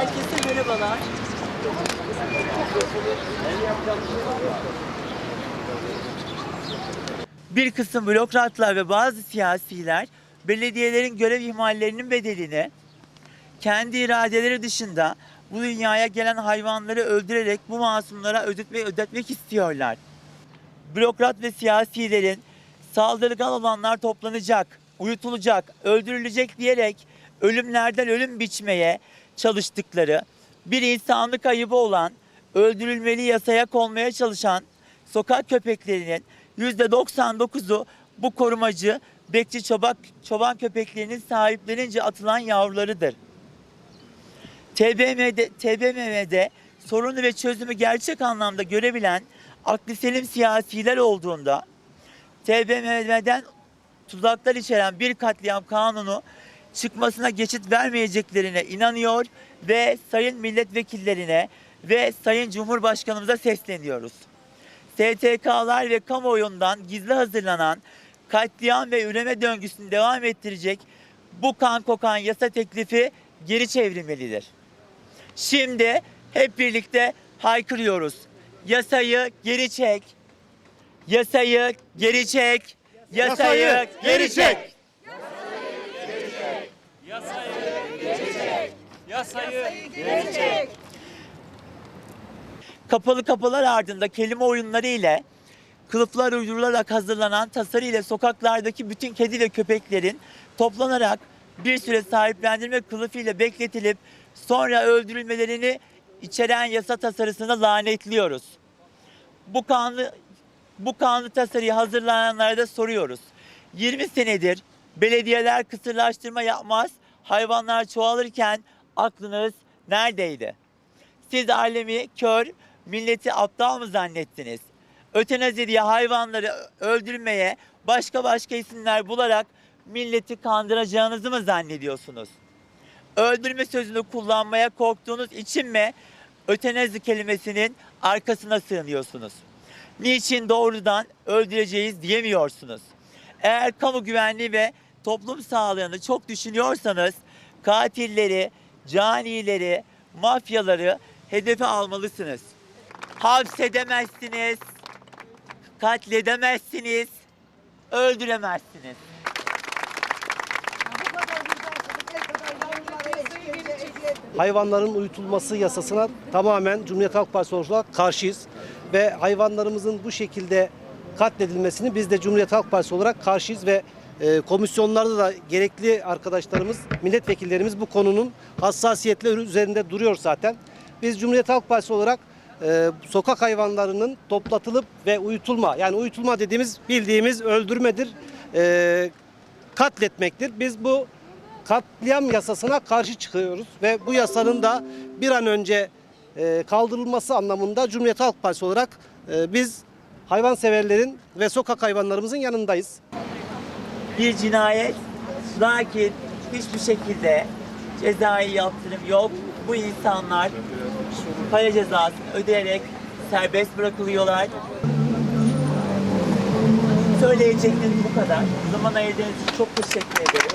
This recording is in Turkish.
Herkese merhabalar. Bir kısım bürokratlar ve bazı siyasiler belediyelerin görev ihmallerinin bedelini kendi iradeleri dışında bu dünyaya gelen hayvanları öldürerek bu masumlara ödetmek, ödetmek istiyorlar. Bürokrat ve siyasilerin saldırgan olanlar toplanacak, uyutulacak, öldürülecek diyerek ölümlerden ölüm biçmeye çalıştıkları, bir insanlık ayıbı olan, öldürülmeli yasaya konmaya çalışan sokak köpeklerinin %99'u bu korumacı bekçi çoban, çoban köpeklerinin sahiplerince atılan yavrularıdır. TBMM'de, TBMM'de sorunu ve çözümü gerçek anlamda görebilen aklı selim siyasiler olduğunda TBMM'den tuzaklar içeren bir katliam kanunu çıkmasına geçit vermeyeceklerine inanıyor ve sayın milletvekillerine ve sayın cumhurbaşkanımıza sesleniyoruz. STK'lar ve kamuoyundan gizli hazırlanan katliam ve üreme döngüsünü devam ettirecek bu kan kokan yasa teklifi geri çevrilmelidir. Şimdi hep birlikte haykırıyoruz. Yasayı geri çek. Yasayı geri çek. Yasayı geri çek. Yasayı Kapalı kapılar ardında kelime oyunları ile kılıflar uydurularak hazırlanan tasarı ile sokaklardaki bütün kedi ve köpeklerin toplanarak bir süre sahiplendirme kılıfı ile bekletilip sonra öldürülmelerini içeren yasa tasarısını lanetliyoruz. Bu kanlı bu kanlı tasarıyı hazırlayanlara da soruyoruz. 20 senedir belediyeler kısırlaştırma yapmaz, hayvanlar çoğalırken aklınız neredeydi? Siz alemi kör, milleti aptal mı zannettiniz? Ötenazi diye hayvanları öldürmeye başka başka isimler bularak milleti kandıracağınızı mı zannediyorsunuz? Öldürme sözünü kullanmaya korktuğunuz için mi ötenazi kelimesinin arkasına sığınıyorsunuz? Niçin doğrudan öldüreceğiz diyemiyorsunuz? Eğer kamu güvenliği ve toplum sağlığını çok düşünüyorsanız katilleri, canileri, mafyaları hedefe almalısınız. Hapsedemezsiniz, katledemezsiniz, öldüremezsiniz. hayvanların uyutulması yasasına tamamen Cumhuriyet Halk Partisi olarak karşıyız. Ve hayvanlarımızın bu şekilde katledilmesini biz de Cumhuriyet Halk Partisi olarak karşıyız ve komisyonlarda da gerekli arkadaşlarımız, milletvekillerimiz bu konunun hassasiyetle üzerinde duruyor zaten. Biz Cumhuriyet Halk Partisi olarak e, sokak hayvanlarının toplatılıp ve uyutulma yani uyutulma dediğimiz bildiğimiz öldürmedir, e, katletmektir. Biz bu katliam yasasına karşı çıkıyoruz ve bu yasanın da bir an önce e, kaldırılması anlamında Cumhuriyet Halk Partisi olarak e, biz hayvanseverlerin ve sokak hayvanlarımızın yanındayız. Bir cinayet lakin hiçbir şekilde cezai yaptırım yok. Bu insanlar para cezasını ödeyerek serbest bırakılıyorlar. Söyleyeceklerim bu kadar. Zaman ayırdığınız için çok teşekkür ederim.